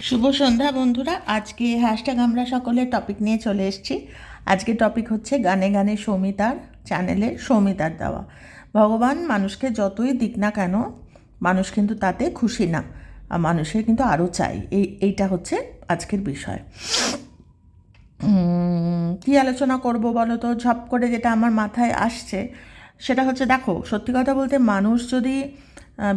শুভ সন্ধ্যা বন্ধুরা। আজকে হ্যাশট্যাগ আমরা সকলের টপিক নিয়ে চলে এসেছি। আজকে টপিক হচ্ছে গানে গানে সৌমিতার চ্যানেলের সৌমিতার দেওয়া। ভগবান মানুষকে যতই দিক না কেন, মানুষ কিন্তু তাতে খুশি না। আর মানুষের কিন্তু আরও চাই। এই, এইটা হচ্ছে আজকের বিষয়। কী আলোচনা করব বলো তো? ঝপ করে যেটা আমার মাথায় আসছে, সেটা হচ্ছে দেখো, সত্যি কথা বলতে মানুষ যদি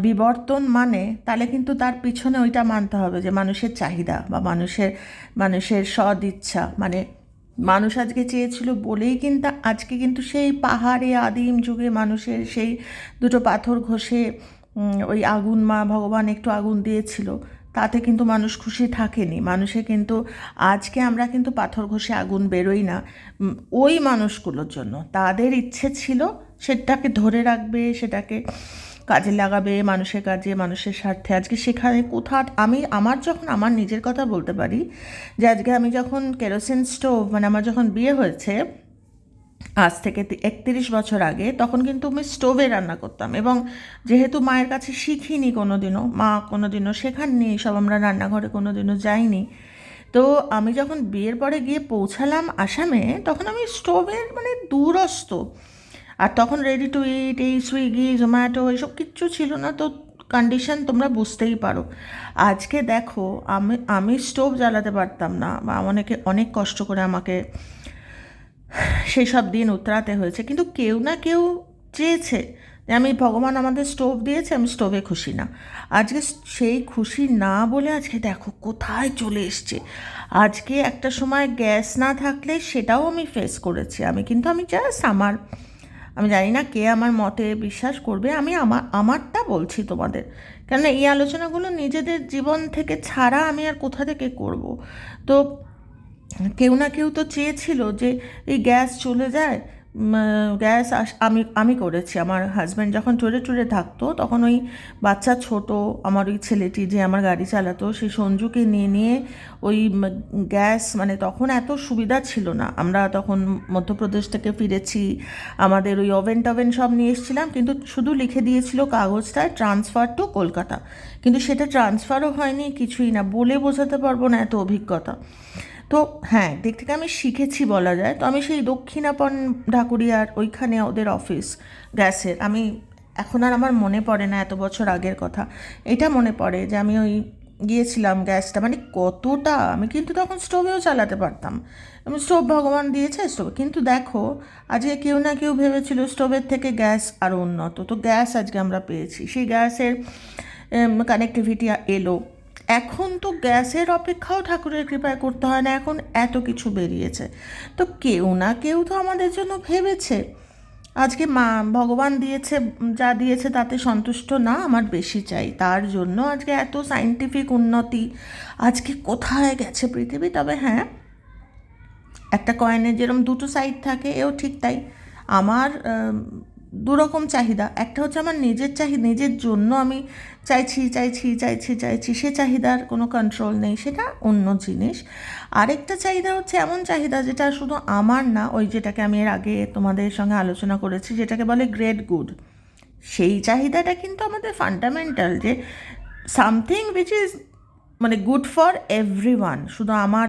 বিবর্তন মানে তাহলে কিন্তু তার পিছনে ওইটা মানতে হবে যে মানুষের চাহিদা বা মানুষের মানুষের সদ ইচ্ছা মানে মানুষ আজকে চেয়েছিল বলেই কিন্তু, আজকে কিন্তু সেই পাহাড়ে আদিম যুগে মানুষের সেই দুটো পাথর ঘষে ওই আগুন মা ভগবান একটু আগুন দিয়েছিল, তাতে কিন্তু মানুষ খুশি থাকেনি। মানুষে কিন্তু, আজকে আমরা কিন্তু পাথর ঘষে আগুন বেরোই না। ওই মানুষগুলোর জন্য তাদের ইচ্ছে ছিল সেটাকে ধরে রাখবে, সেটাকে কাজে লাগাবে, মানুষের কাজে, মানুষের স্বার্থে। আজকে সেখানে কোথা আমি আমার যখন আমার নিজের কথা বলতে পারি, যে আজকে আমি যখন কেরোসিন স্টোভ মানে আমার যখন বিয়ে হয়েছে, আজ থেকে একত্রিশ বছর আগে, তখন কিন্তু আমি স্টোভে রান্না করতাম। এবং যেহেতু মায়ের কাছে শিখিনি কোনো দিনও মা কোনো দিনও শেখাননি, সব আমরা রান্নাঘরে কোনো দিনও যাইনি। তো আমি যখন বিয়ের পরে গিয়ে পৌঁছালাম আসামে, তখন আমি স্টোভের মানে দূরস্থ আর তখন রেডি টু ইট এই সুইগি জোম্যাটো এইসব কিচ্ছু ছিল না, তো কন্ডিশন তোমরা বুঝতেই পারো। আজকে দেখো, আমি আমি স্টোভ জ্বালাতে পারতাম না, বা অনেকে, অনেক কষ্ট করে আমাকে সেই সব দিন উতরাতে হয়েছে, কিন্তু কেউ না কেউ চেয়েছে যে আমি, ভগবান আমাদের স্টোভ দিয়েছে, আমি স্টোভে খুশি না। আজকে সেই খুশি না বলে আজকে দেখো কোথায় চলে এসছে। আজকে একটা সময় গ্যাস না থাকলে সেটাও আমি ফেস করেছি, আমি কিন্তু, আমি জাস্ট আমার আমি জানি না কে আমার মতে বিশ্বাস করবে, আমি আমার আমারটা বলছি তোমাদের। কেননা এই আলোচনাগুলো নিজেদের জীবন থেকে ছাড়া আমি আর কোথা থেকে করব? তো কেউ না কেউ তো চেয়েছিল যে এই গ্যাস চলে যায় গ্যাস আমি আমি করেছি। আমার হাজব্যান্ড যখন টুরে টুরে থাকতো, তখন ওই বাচ্চা ছোট, আমার ওই ছেলেটি যে আমার গাড়ি চালাতো সেই সঞ্জুকে নিয়ে নিয়ে ওই গ্যাস মানে তখন এত সুবিধা ছিল না। আমরা তখন মধ্যপ্রদেশ থেকে ফিরেছি, আমাদের ওই ওভেন টভেন সব নিয়ে এসেছিলাম, কিন্তু শুধু লিখে দিয়েছিল কাগজটায় ট্রান্সফার টু কলকাতা। কিন্তু সেটা ট্রান্সফারও হয়নি, কিছুই না। বলে বোঝাতে পারব না এত অভিজ্ঞতা। তো হ্যাঁ দিক থেকে আমি শিখেছি বলা যায়। তো আমি সেই দক্ষিণাপন ঢাকুরিয়ার ওইখানে ওদের অফিস গ্যাসের। আমি এখন আর আমার মনে পড়ে না এত বছর আগের কথা। এটা মনে পড়ে যে আমি ওই গিয়েছিলাম গ্যাসটা। মানে কতটা? আমি কিন্তু তখন স্টোভেও চালাতে পারতাম। স্টোভ ভগবান দিয়েছে স্টোভ। কিন্তু দেখো, আজকে কেউ না কেউ ভেবেছিল স্টোভের থেকে গ্যাস আরও উন্নত। তো গ্যাস আজকে আমরা পেয়েছি। সেই গ্যাসের কানেক্টিভিটি এলো। এখন তো গ্যাসের অপেক্ষাও ঠাকুরের কৃপায় করতে হয় না এখন এত কিছু বেরিয়েছে। তো কেউ না কেউ তো আমাদের জন্য ভেবেছে। আজকে মা ভগবান দিয়েছে যা দিয়েছে তাতে সন্তুষ্ট না আমার বেশি চাই। তার জন্য আজকে এত সাইন্টিফিক উন্নতি আজকে কোথায় গেছে পৃথিবী? তবে হ্যাঁ একটা কয়েনের যেরকম দুটো সাইড থাকে এও ঠিক তাই। আমার আম, দুরকম চাহিদা। একটা হচ্ছে আমার নিজের চাহিদা নিজের জন্য আমি চাইছি চাইছি চাইছি চাইছি, সে চাহিদার কোনো কন্ট্রোল নেই, সেটা অন্য জিনিস। আরেকটা চাহিদা হচ্ছে এমন চাহিদা যেটা শুধু আমার না, ওই যেটাকে আমি এর আগে তোমাদের সঙ্গে আলোচনা করেছি, যেটাকে বলে গ্রেট গুড সেই চাহিদাটা কিন্তু আমাদের ফান্ডামেন্টাল যে সামথিং উইচ ইজ মানে গুড ফর এভরি শুধু আমার